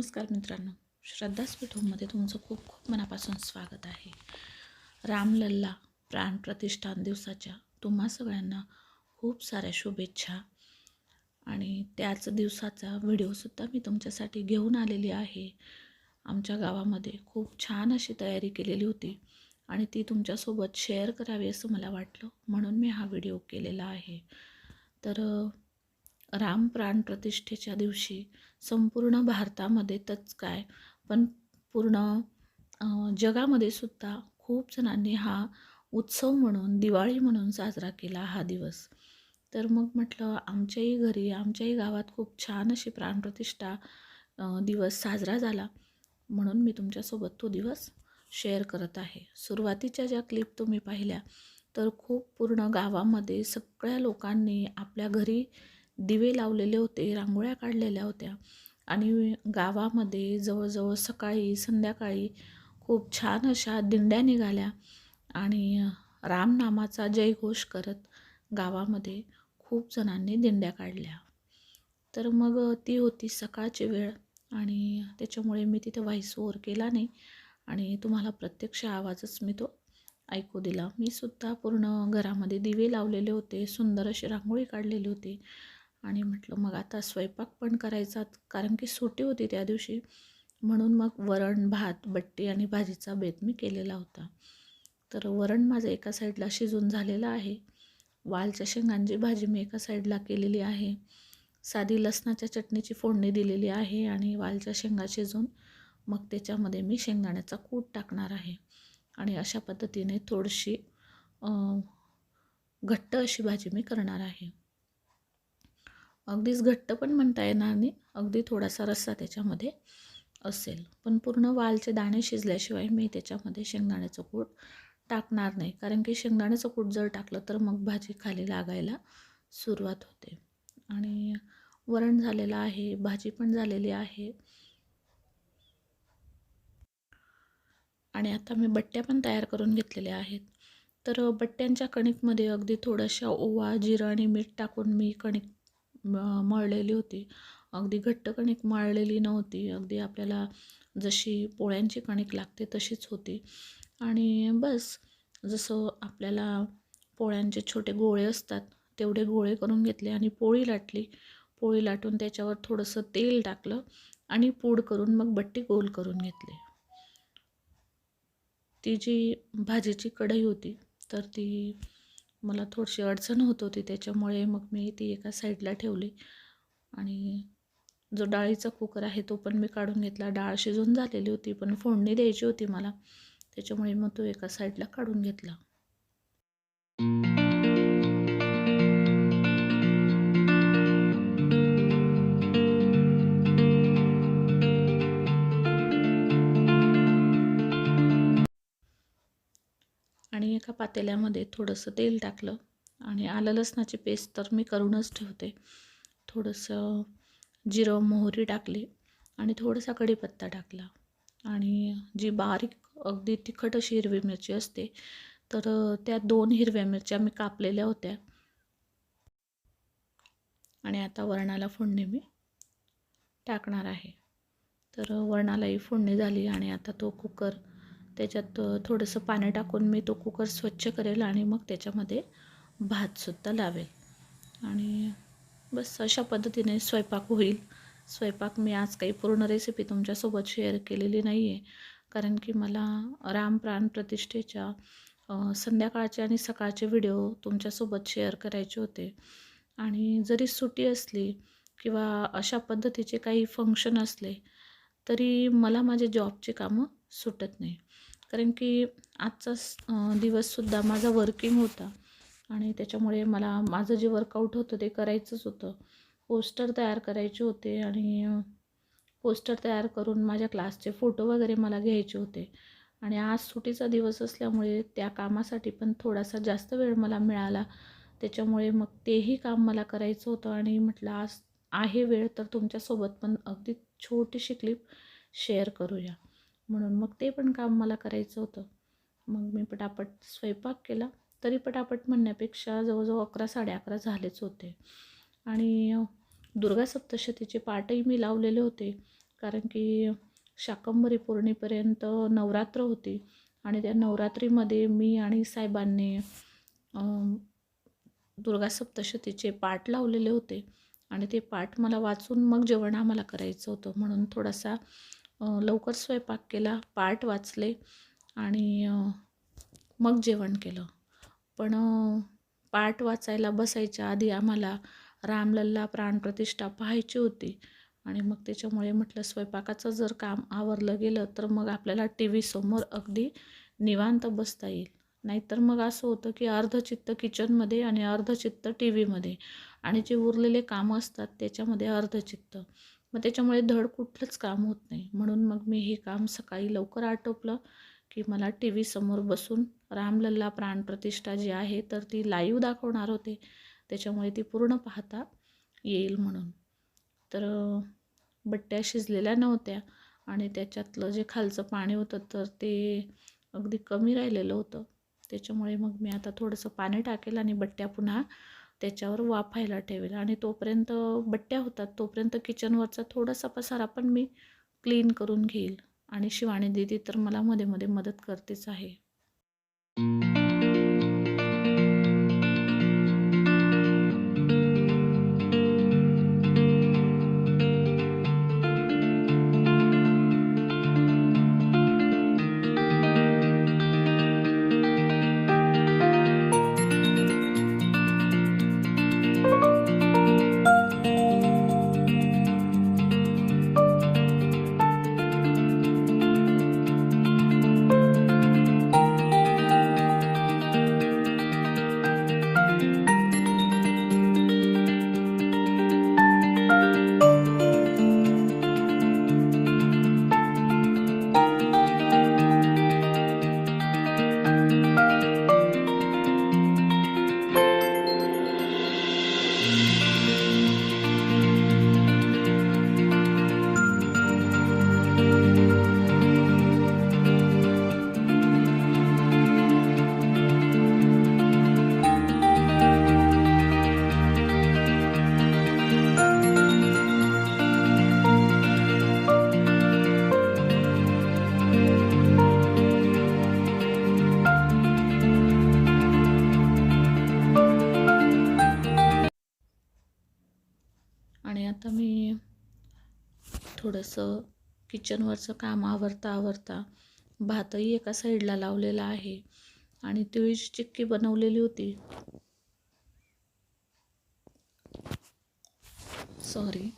नमस्कार मित्रांनो. श्रद्धा स्वीट होममध्ये तुमचं खूप खूप मनापासून स्वागत आहे. रामलल्ला प्राण प्रतिष्ठान दिवसाच्या तुम्हा सगळ्यांना खूप साऱ्या शुभेच्छा. आणि त्याच दिवसाचा व्हिडिओसुद्धा मी तुमच्यासाठी घेऊन आलेली आहे. आमच्या गावामध्ये खूप छान अशी तयारी केलेली होती आणि ती तुमच्यासोबत शेअर करावी असं मला वाटलं. म्हणून मी हा व्हिडिओ केलेला आहे. तर राम प्राण प्रतिष्ठेच्या दिवशी संपूर्ण भारतामध्ये तच काय? पण पूर्ण जगामध्ये सुद्धा खूप जणांनी हा उत्सव म्हणून दिवाळी म्हणून साजरा केला हा दिवस. तर मग म्हटलं आमच्याही घरी आमच्याही गावात खूप छान अशी प्राणप्रतिष्ठा दिवस साजरा झाला. म्हणून मी तुमच्यासोबत तो दिवस शेअर करत आहे. सुरुवातीच्या ज्या क्लिप तुम्ही पाहिल्या तर खूप पूर्ण गावामध्ये सगळ्या लोकांनी आपल्या घरी दिवे लावलेले होते रांगोळ्या काढलेल्या होत्या. आणि गावामध्ये जवळजवळ सकाळी संध्याकाळी खूप छान अशा दिंड्या निघाल्या आणि रामनामाचा जयघोष करत गावामध्ये खूप जणांनी दिंड्या काढल्या. तर मग ती होती सकाळची वेळ आणि त्याच्यामुळे मी तिथे व्हॉइस ओवर केला नाही आणि तुम्हाला प्रत्यक्ष आवाजच मी तो ऐकू दिला. मी सुद्धा पूर्ण घरामध्ये दिवे लावलेले होते सुंदर अशी रांगोळी काढलेली होती. आणि म्हटलं मग आता स्वयंपाक पण करायचा कारण की सुटी होती त्या दिवशी. म्हणून मग वरण भात बट्टी आणि भाजीचा बेत मी केलेला होता. तर वरण माझं एका साईडला शिजून झालेलं आहे. वालच्या शेंगांची भाजी मी एका साईडला केलेली आहे. साधी लसणाच्या चटणीची फोडणी दिलेली आहे आणि वालच्या शेंगा शिजून मग त्याच्यामध्ये मी शेंगदाण्याचा कूट टाकणार आहे. आणि अशा पद्धतीने थोडीशी घट्ट अशी भाजी मी करणार आहे. अगदीच घट्ट पण म्हणता येणार नाही. अगदी थोडासा रस्सा त्याच्यामध्ये असेल. पण पूर्ण वालचे दाणे शिजल्याशिवाय मी त्याच्यामध्ये शेंगदाण्याचं कूट टाकणार नाही. कारण की शेंगदाण्याचं कूट जर टाकलं तर मग भाजी खाली लागायला सुरुवात होते. आणि वरण झालेलं आहे भाजी पण झालेली आहे. आणि आता मी बट्ट्या पण तयार करून घेतलेल्या आहेत. तर बट्ट्यांच्या कणिकमध्ये अगदी थोडंशा ओवा जिरं आणि मीठ टाकून मी कणिक मळलेली होती. अगदी घट्ट कणिक मळलेली नव्हती. अगदी आपल्याला जशी पोळ्यांची कणिक लागते तशीच होती. आणि बस जसं आपल्याला पोळ्यांचे छोटे गोळे असतात तेवढे गोळे करून घेतले आणि पोळी लाटली. पोळी लाटून त्याच्यावर थोडंसं तेल टाकलं आणि पूड करून मग बट्टी गोल करून घेतली. ती जी भाजीची कढई होती तर ती मला थोडीशी अडचण होत होती त्याच्यामुळे मग मी ती एका साईडला ठेवली. आणि जो डाळीचा कुकर आहे तो पण मी काढून घेतला. डाळ शिजून झालेली होती पण फोडणी द्यायची होती मला. त्याच्यामुळे मग तो एका साईडला काढून घेतला. आणि एका पातेल्यामध्ये थोडंसं तेल टाकलं आणि आलं लसणाची पेस्ट तर मी करूनच ठेवते. थोडंसं जिरं मोहरी टाकली आणि थोडासा कढीपत्ता टाकला. आणि जी बारीक अगदी तिखट अशी हिरवी मिरची असते तर त्या दोन हिरव्या मिरच्या मी कापलेल्या होत्या. आणि आता वरणाला फोडणी मी टाकणार आहे. तर वरणालाही फोडणी झाली आणि आता तो कुकर त्याच्यात थोडंसं पाणी टाकून मी तो कुकर स्वच्छ करेल आणि मग त्याच्यामध्ये भातसुद्धा लावेल. आणि बस अशा पद्धतीने स्वयंपाक होईल. स्वयंपाक मी आज काही पूर्ण रेसिपी तुमच्यासोबत शेअर केलेली नाही आहे कारण की मला राम प्राण प्रतिष्ठेच्या संध्याकाळचे आणि सकाळचे व्हिडिओ तुमच्यासोबत शेअर करायचे होते. आणि जरी सुट्टी असली किंवा अशा पद्धतीचे काही फंक्शन असले तरी मला माझे जॉबची कामं सुटत नाही. कारण की आजचा स- दिवससुद्धा माझा वर्किंग होता. आणि त्याच्यामुळे मला माझं जे वर्कआउट होतं ते करायचंच होतं. पोस्टर तयार करायचे होते आणि पोस्टर तयार करून माझ्या क्लासचे फोटो वगैरे मला घ्यायचे होते. आणि आज सुट्टीचा दिवस असल्यामुळे त्या कामासाठी पण थोडासा जास्त वेळ मला मिळाला. त्याच्यामुळे मग तेही काम मला करायचं होतं आणि म्हटलं आज आहे वेळ तर तुमच्यासोबत पण अगदी छोटीशी क्लिप शेअर करूया. म्हणून मग ते पण काम मला करायचं होतं. मग मी पटापट स्वयंपाक केला. तरी पटापट म्हणण्यापेक्षा जवळजवळ अकरा साडे अकरा झालेच होते. आणि दुर्गा सप्तशतीचे पाठही मी लावलेले होते. कारण की शाकंभरी पौर्णिमेपर्यंत नवरात्र होती. आणि त्या नवरात्रीमध्ये मी आणि साहेबांनी दुर्गा सप्तशतीचे पाठ लावलेले होते. आणि ते पाठ मला वाचून मग जेवण आम्हाला करायचं होतं. म्हणून थोडासा लवकर स्वयंपाक केला पाठ वाचले आणि मग जेवण केलं. पण पाठ वाचायला बसायच्या आधी आम्हाला रामलल्ला प्राणप्रतिष्ठा पाहायची होती आणि मग त्याच्यामुळे म्हटलं स्वयंपाकाचं जर काम आवरलं गेलं तर मग आपल्याला टी व्हीसमोर अगदी निवांत बसता येईल. नाहीतर मग असं होतं की अर्धचित्त किचनमध्ये आणि अर्धचित्त टी व्हीमध्ये आणि जे उरलेले कामं असतात त्याच्यामध्ये अर्धचित्त. मग त्याच्यामुळे धड कुठलंच काम होत नाही. म्हणून मग मी हे काम सकाळी लवकर आटोपलं की मला टी व्हीसमोर बसून रामलल्ला प्राणप्रतिष्ठा जी आहे तर ती लाईव्ह दाखवणार होते. त्याच्यामुळे ती पूर्ण पाहता येईल म्हणून. तर बट्ट्या शिजलेल्या नव्हत्या आणि त्याच्यातलं जे खालचं पाणी होतं तर ते अगदी कमी राहिलेलं होतं. त्याच्यामुळे मग मी आता थोडंसं पाणी टाकेल आणि बट्ट्या पुन्हा त्याच्यावर वाफायला ठेवेल. आणि तोपर्यंत बट्ट्या होतात. तोपर्यंत किचनवरचा थोडासा पसारा पण मी क्लीन करून घेईल. आणि शिवाणी दिदी तर मला मध्ये मध्ये मदत करतेच आहे. आणि आता मी थोडंसं किचनवरचं काम आवरता आवरता भातही एका साईडला लावलेला आहे आणि तिळीची चिक्की बनवलेली होती. सॉरी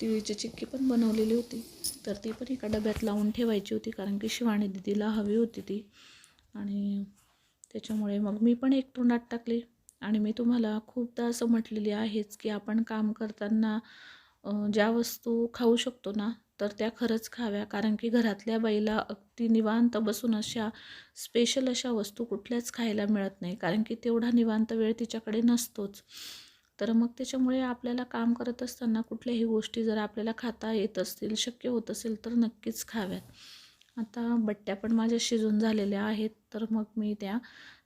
तिळीची चिक्की पण बनवलेली होती. तर ती पण एका डब्यात लावून ठेवायची होती कारण की शिवाणी दिदीला हवी होती ती. आणि त्याच्यामुळे मग मी पण एक तोंडात टाकली. आणि मी तुम्हाला खूपदा असं म्हटलेली आहेच की आपण काम करताना ज्या वस्तू खाऊ शकतो ना तर त्या खरंच खाव्या. कारण की घरातल्या बाईला अगदी निवांत बसून अशा स्पेशल अशा वस्तू कुठल्याच खायला मिळत नाही. कारण की तेवढा निवांत वेळ तिच्याकडे नसतोच. तर मग त्याच्यामुळे आपल्याला काम करत असताना कुठल्याही गोष्टी जर आपल्याला खाता येत असतील शक्य होत असेल तर नक्कीच खाव्यात. आता बट्ट्या पण माझ्या शिजून झालेल्या आहेत. तर मग मी त्या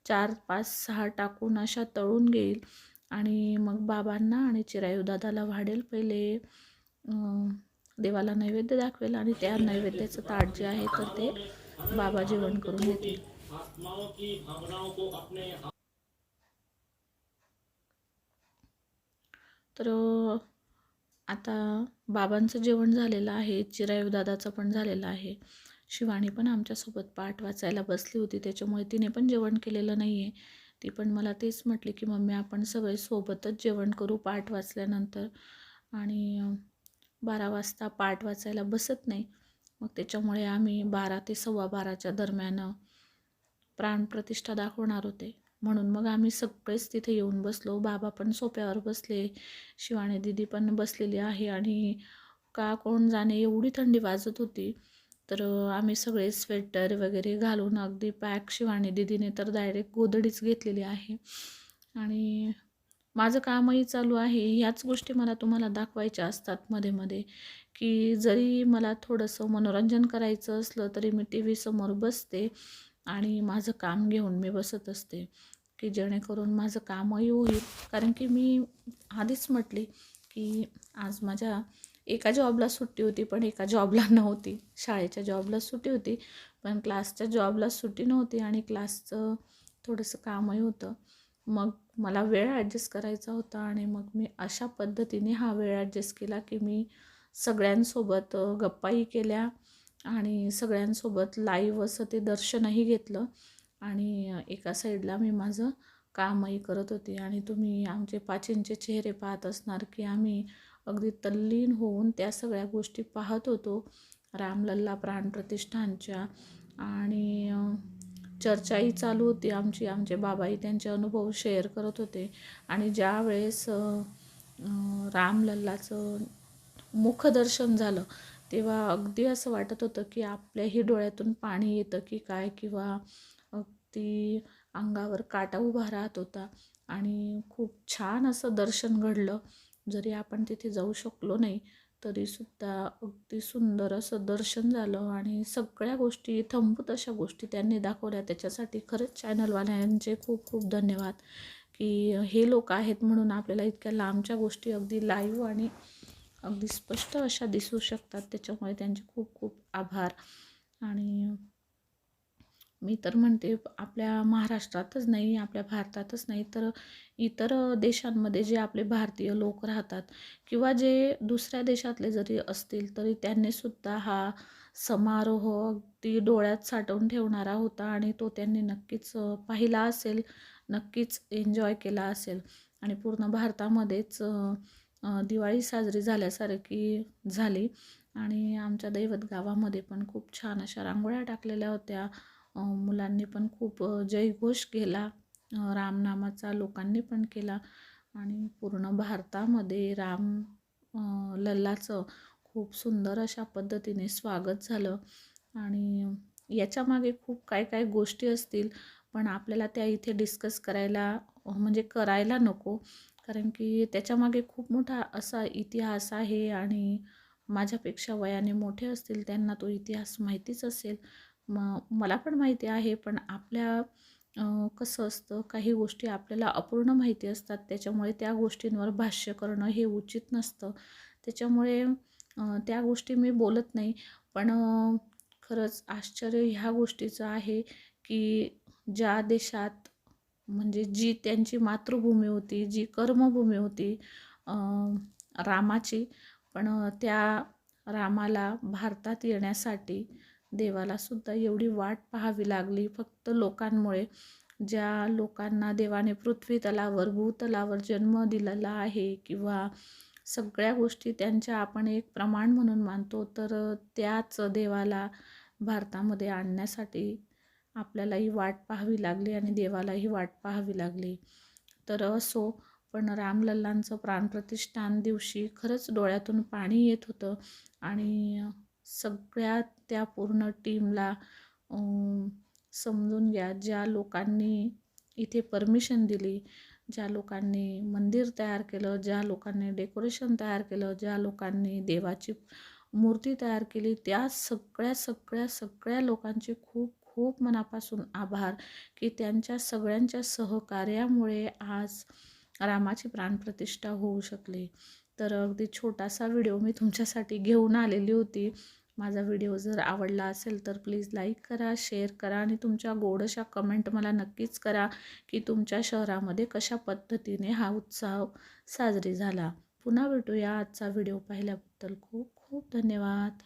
चार पाच सहा टाकून अशा तळून घेईल. आणि मग बाबांना आणि चिरायू दादाला वाढेल पहिले देवाला नैवेद्य दाखवेल आणि त्या नैवेद्याचं ताट जे आहे तर ते बाबा जेवण करून घेतील. तर आता बाबांचं जेवण झालेलं आहे चिरायू दादाचं पण झालेलं आहे. शिवानी पण आमच्यासोबत पाठ वाचायला बसली होती त्याच्यामुळे तिने पण जेवण केलेलं नाही आहे ती पण मला तेच म्हटली की मम्मी आपण सगळे सोबतच जेवण करू पाठ वाचल्यानंतर. आणि बारा वाजता पाठ वाचायला बसत नाही. मग त्याच्यामुळे आम्ही बारा ते सव्वा बाराच्या दरम्यान प्राणप्रतिष्ठा दाखवणार होते. म्हणून मग आम्ही सगळेच तिथे येऊन बसलो. बाबा पण सोप्यावर बसले शिवाणी दिदी पण बसलेली आहे आणि का कोण जाणे एवढी थंडी वाजत होती. तर आम्ही सगळे स्वेटर वगैरे घालून अगदी पॅक शिवाणी दिदीने तर डायरेक्ट गोदडीच घेतलेली आहे. आणि माझं कामही चालू आहे. ह्याच गोष्टी मला तुम्हाला दाखवायच्या असतात मध्ये मध्ये. की जरी मला थोडंसं मनोरंजन करायचं असलं तरी मी टी व्हीसमोर बसते आणि माझं काम घेऊन मी बसत असते. की जेणेकरून माझं कामही होईल. कारण की मी आधीच म्हटले की आज माझ्या एका जॉबला सुट्टी होती पण एका जॉबला नव्हती. शाळेच्या जॉबला सुट्टी होती पण क्लासच्या जॉबला सुट्टी नव्हती आणि क्लासचं थोडंसं कामही होतं. मग मला वेळ ॲडजस्ट करायचा होता आणि मग मी अशा पद्धतीने हा वेळ ॲडजस्ट केला की मी सगळ्यांसोबत गप्पाही केल्या आणि सगळ्यांसोबत लाईव्ह असं ते दर्शनही घेतलं आणि एका साईडला मी माझं कामही करत होती. आणि तुम्ही आमचे पाचींचे चेहरे पाहत असणार की आम्ही अगदी तल्लीन होऊन त्या सगळ्या गोष्टी पाहत होतो. रामलल्ला प्राण प्रतिष्ठानच्या आणि चर्चाही चालू होती आमची. आमचे बाबाही त्यांचे अनुभव शेअर करत होते. आणि ज्या वेळेस रामलल्लाचं मुखदर्शन झालं तेव्हा अगदी असं वाटत होतं की आपल्याही डोळ्यातून पाणी येतं की काय? किंवा अगदी अंगावर काटा उभा राहत होता. आणि खूप छान असं दर्शन घडलं. जरी आपण तिथे जाऊ शकलो नाही तरीसुद्धा अगदी सुंदर असं दर्शन झालं आणि सगळ्या गोष्टी थंबूत अशा गोष्टी त्यांनी दाखवल्या. त्याच्यासाठी खरंच चॅनलवाल्यांचे खूप खूप धन्यवाद की हे लोक आहेत म्हणून आपल्याला इतक्या लांबच्या गोष्टी अगदी लाईव्ह आणि अगदी स्पष्ट अशा दिसू शकतात. त्याच्यामुळे त्यांचे खूप खूप आभार. आणि मी तर म्हणते आपल्या महाराष्ट्रातच नाही आपल्या भारतातच नाही तर इतर देशांमध्ये जे आपले भारतीय लोक राहतात किंवा जे दुसऱ्या देशातले जरी असतील तरी त्यांनीसुद्धा हा समारोह अगदी डोळ्यात साठवून ठेवणारा होता आणि तो त्यांनी नक्कीच पाहिला असेल नक्कीच एन्जॉय केला असेल. आणि पूर्ण भारतामध्येच दिवाळी साजरी झाल्यासारखी झाली. आणि आमच्या दैवत गावामध्ये पण खूप छान अशा रांगोळ्या टाकलेल्या होत्या. मुलांनी पण खूप जयघोष केला. रामनामाचा लोकांनी पण केला. आणि पूर्ण भारतामध्ये राम लल्लाचं खूप सुंदर अशा पद्धतीने स्वागत झालं. आणि याच्यामागे खूप काय काय गोष्टी असतील पण आपल्याला त्या इथे डिस्कस करायला म्हणजे करायला नको. कारण की त्याच्यामागे खूप मोठा असा इतिहास आहे आणि माझ्यापेक्षा वयाने मोठे असतील त्यांना तो इतिहास माहितीच असेल. म मला पण माहिती आहे पण आपल्या कसं असतं काही गोष्टी आपल्याला अपूर्ण माहिती असतात त्याच्यामुळे त्या गोष्टींवर भाष्य करणं हे उचित नसतं. त्याच्यामुळे त्या गोष्टी मी बोलत नाही पण खरंच आश्चर्य ह्या गोष्टीचं आहे की ज्या देशात म्हणजे जी त्यांची मातृभूमी होती जी कर्मभूमी होती रामाची पण त्या रामाला भारतात येण्यासाठी देवाला सुद्धा एवढी वाट पाहावी लागली फक्त लोकांमुळे. ज्या लोकांना देवाने पृथ्वी तलावर भूतलावर जन्म दिलेला आहे किंवा सगळ्या गोष्टी त्यांच्या आपण एक प्रमाण म्हणून मानतो तर त्याच देवाला भारतामध्ये आणण्यासाठी आपल्यालाही वाट पाहावी लागली आणि देवालाही वाट पाहावी लागली. तर असो पण रामलल्लांचं प्राणप्रतिष्ठान दिवशी खरंच डोळ्यातून पाणी येत होतं आणि सगळ्या त्या पूर्ण टीमला समजून घ्या. ज्या लोकांनी इथे परमिशन दिली ज्या लोकांनी मंदिर तयार केलं ज्या लोकांनी डेकोरेशन तयार केलं ज्या लोकांनी देवाची मूर्ती तयार केली त्या सगळ्या सगळ्या सगळ्या लोकांचे खूप खूप मनापासून आभार की त्यांच्या सगळ्यांच्या सहकार्यामुळे आज रामाची प्राणप्रतिष्ठा होऊ शकली. तर अगदी छोटासा व्हिडिओ मी तुमच्यासाठी घेऊन आलेली होती. माझा व्हिडिओ जर आवडला असेल तर प्लीज लाईक करा शेअर करा आणि तुमच्या गोडशा कमेंट मला नक्कीच करा की तुमच्या शहरामध्ये कशा पद्धतीने हा उत्सव साजरी झाला. पुन्हा भेटूया आजचा व्हिडिओ पाहिल्याबद्दल. खूप खूप धन्यवाद.